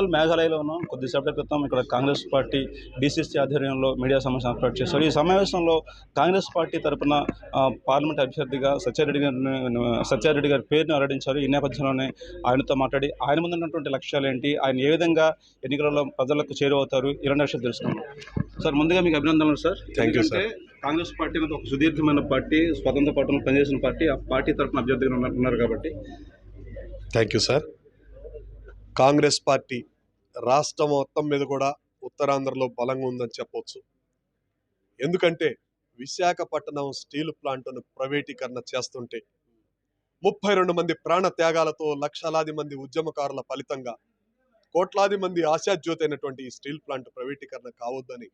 ప్రస్తుతాలు మేఘాలయలో ఉన్నాం. కొద్దిసేపటి క్రితం ఇక్కడ కాంగ్రెస్ పార్టీ డీసీసీ ఆధ్వర్యంలో మీడియా సమావేశం ఏర్పాటు చేశారు. ఈ సమావేశంలో కాంగ్రెస్ పార్టీ తరపున పార్లమెంట్ అభ్యర్థిగా సత్యారెడ్డి గారిని సత్యారెడ్డి గారి పేరును వెల్లడించారు. ఈ నేపథ్యంలోనే ఆయనతో మాట్లాడి ఆయన ముందు ఉన్నటువంటి లక్ష్యాలు ఏంటి? ఆయన ఏ విధంగా ఎన్నికలలో ప్రజలకు చేరువవుతారు? ఇలాంటి విషయాలు తెలుసుకున్నాం సార్ ముందుగా మీకు అభినందనలు సార్. You, sir. ఎందుకంటే కాంగ్రెస్ పార్టీ అనేది ఒక సుదీర్ఘమైన పార్టీ స్వతంత్ర పార్టీలో పనిచేసిన పార్టీ ఆ పార్టీ తరపున అభ్యర్థిగా ఉన్నారు కాబట్టి. Thank you sir Congress party రాష్ట్రం మొత్తం మీద కూడా ఉత్తరాంధ్రలో బలంగా ఉందని చెప్పొచ్చు. ఎందుకంటే విశాఖపట్నం స్టీల్ ప్లాంట్ను ప్రైవేటీకరణ చేస్తుంటే ముప్పై రెండు మంది ప్రాణ త్యాగాలతో లక్షలాది మంది ఉద్యమకారుల ఫలితంగా కోట్లాది మంది ఆశాజ్యోతి అయినటువంటి ఈ స్టీల్ ప్లాంట్ ప్రైవేటీకరణ కావద్దని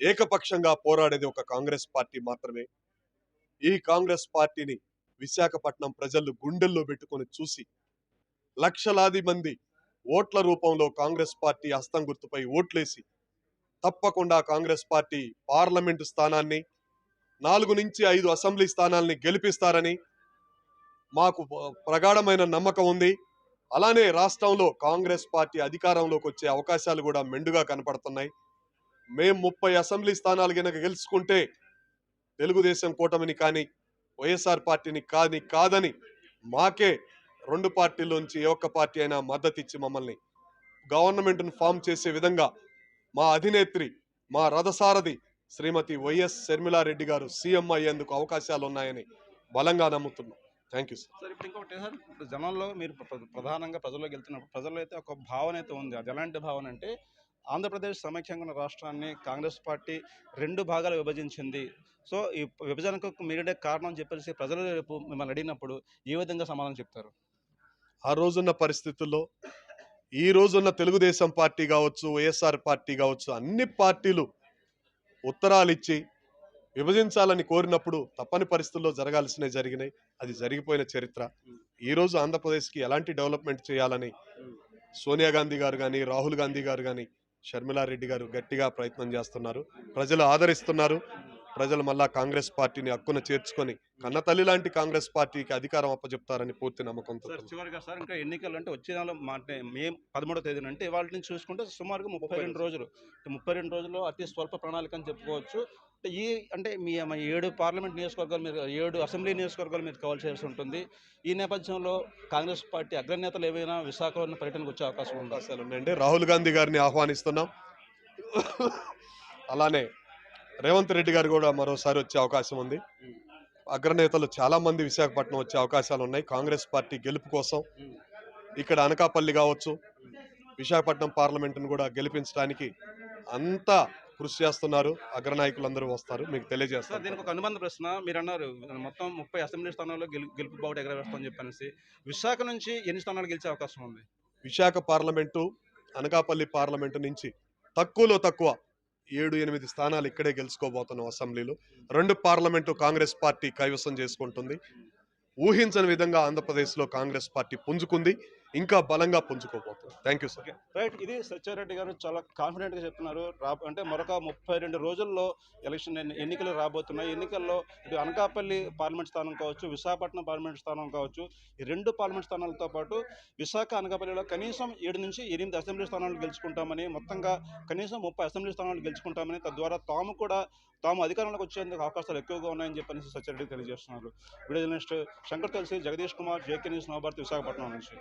ఏకపక్షంగా పోరాడేది ఒక కాంగ్రెస్ పార్టీ మాత్రమే. ఈ కాంగ్రెస్ పార్టీని విశాఖపట్నం ప్రజలు గుండెల్లో పెట్టుకొని చూసి లక్షలాది మంది ఓట్ల రూపంలో కాంగ్రెస్ పార్టీ హస్తం గుర్తుపై ఓట్లేసి తప్పకుండా కాంగ్రెస్ పార్టీ పార్లమెంటు స్థానాన్ని నాలుగు నుంచి ఐదు అసెంబ్లీ స్థానాల్ని గెలిపిస్తారని మాకు ప్రగాఢమైన నమ్మకం ఉంది. అలానే రాష్ట్రంలో కాంగ్రెస్ పార్టీ అధికారంలోకి వచ్చే అవకాశాలు కూడా మెండుగా కనపడుతున్నాయి. మేం ముప్పై అసెంబ్లీ స్థానాలు కనుక గెలుచుకుంటే తెలుగుదేశం కూటమిని కానీ వైఎస్ఆర్ పార్టీని కాని కాదని మాకే రెండు పార్టీలోంచి ఏ ఒక్క పార్టీ అయినా మద్దతు ఇచ్చి మమ్మల్ని గవర్నమెంట్ను ఫామ్ చేసే విధంగా మా అధినేత్రి మా రథసారథి శ్రీమతి వైఎస్ శర్మిలారెడ్డి గారు సీఎం అయ్యేందుకు అవకాశాలు ఉన్నాయని బలంగా నమ్ముతున్నాం. Thank you sir. ఇప్పుడు ఇంకొకటి సార్ ఇప్పుడు జనంలో మీరు ప్ర- ప్రధానంగా ప్రజల్లోకి వెళ్తున్నప్పుడు ప్రజల్లో అయితే ఒక భావన అయితే ఉంది. అది ఎలాంటి భావన అంటే ఆంధ్రప్రదేశ్ సమైక్యంగా ఉన్న రాష్ట్రాన్ని కాంగ్రెస్ పార్టీ రెండు భాగాలు విభజించింది. సో ఈ విభజనకు మీరే కారణం చెప్పేసి ప్రజలు రేపు మిమ్మల్ని అడిగినప్పుడు ఏ విధంగా సమాధానం చెప్తారు? ఆ రోజున్న పరిస్థితుల్లో ఈ రోజున్న తెలుగుదేశం పార్టీ కావచ్చు వైఎస్ఆర్ పార్టీ కావచ్చు అన్ని పార్టీలు ఉత్తరాలు ఇచ్చి విభజించాలని కోరినప్పుడు తప్పని పరిస్థితుల్లో జరగాల్సినవి జరిగినాయి. అది జరిగిపోయిన చరిత్ర. ఈ రోజు ఆంధ్రప్రదేశ్కి ఎలాంటి డెవలప్మెంట్ చేయాలని సోనియా గాంధీ గారు కానీ రాహుల్ గాంధీ గారు కానీ షర్మిలారెడ్డి గారు గట్టిగా ప్రయత్నం చేస్తున్నారు. ప్రజలు ఆదరిస్తున్నారు. ప్రజలు మళ్ళా కాంగ్రెస్ పార్టీని హక్కున చేర్చుకొని కన్నతల్లి లాంటి కాంగ్రెస్ పార్టీకి అధికారం అప్పచెప్తారని పూర్తి నమ్మకంతో సార్ చివరిగా సార్ ఇంకా ఎన్నికలు అంటే వచ్చే నెల మే పదమూడో తేదీన అంటే ఇవాళ నుంచి చూసుకుంటే సుమారుగా ముప్పై రెండు రోజులు. ముప్పై రెండు రోజుల్లో అతి స్వల్ప ప్రణాళిక అని చెప్పుకోవచ్చు. ఈ అంటే మీ ఏడు పార్లమెంట్ నియోజకవర్గాలు మీరు ఏడు అసెంబ్లీ నియోజకవర్గాలు మీరు కవర్ చేయాల్సి ఉంటుంది. ఈ నేపథ్యంలో కాంగ్రెస్ పార్టీ అగ్రనేతలు ఏవైనా విశాఖలో పర్యటనకు వచ్చే అవకాశం ఉందా? ఉన్నాయండి. రాహుల్ గాంధీ గారిని ఆహ్వానిస్తున్నాం. అలానే రేవంత్ రెడ్డి గారు కూడా మరోసారి వచ్చే అవకాశం ఉంది. అగ్రనేతలు చాలా మంది విశాఖపట్నం వచ్చే అవకాశాలు ఉన్నాయి. కాంగ్రెస్ పార్టీ గెలుపు కోసం ఇక్కడ అనకాపల్లి కావచ్చు విశాఖపట్నం పార్లమెంటును కూడా గెలిపించడానికి అంతా కృషి చేస్తున్నారు. అగ్రనాయకులందరూ వస్తారు. మీకు తెలియజేస్తారు దీనికి ఒక అనుబంధ ప్రశ్న. మీరు అన్నారు మొత్తం ముప్పై అసెంబ్లీ స్థానాల్లో గెలు గెలుపు బావుట ఎగరవేస్తామని చెప్పనేసి. విశాఖ నుంచి ఎన్ని స్థానాలు గెలిచే అవకాశం ఉంది? విశాఖ పార్లమెంటు అనకాపల్లి పార్లమెంటు నుంచి తక్కువలో తక్కువ ఏడు ఎనిమిది స్థానాలు ఇక్కడే గెలుచుకోబోతున్నాం అసెంబ్లీలో. రెండు పార్లమెంటు కాంగ్రెస్ పార్టీ కైవసం చేసుకుంటుంది. ఊహించని విధంగా ఆంధ్రప్రదేశ్లో కాంగ్రెస్ పార్టీ పుంజుకుంది. ఇంకా బలంగా పుంజుకోబోతుంది థ్యాంక్ యూ సార్ రైట్ ఇది సత్యారెడ్డి గారు చాలా కాన్ఫిడెంట్గా చెప్తున్నారు. రా అంటే మరొక ముప్పై రెండు రోజుల్లో ఎలక్షన్ ఎన్నికలు రాబోతున్నాయి. ఎన్నికల్లో ఇటు అనకాపల్లి పార్లమెంట్ స్థానం కావచ్చు విశాఖపట్నం పార్లమెంట్ స్థానం కావచ్చు ఈ రెండు పార్లమెంట్ స్థానాలతో పాటు విశాఖ అనకాపల్లిలో కనీసం ఏడు నుంచి ఎనిమిది అసెంబ్లీ స్థానాలు గెలుచుకుంటామని మొత్తంగా కనీసం ముప్పై అసెంబ్లీ స్థానాలు గెలుచుకుంటామని తద్వారా తాము కూడా తాము అధికారంలోకి వచ్చేందుకు అవకాశాలు ఎక్కువగా ఉన్నాయని చెప్పని సత్యారెడ్డి తెలియజేస్తున్నారు. వీడియో జర్నలిస్ట్ శంకర్ తెలిసి జగదీష్ కుమార్ జేకే న్యూస్ నవభారతి విశాఖపట్నం నుంచి.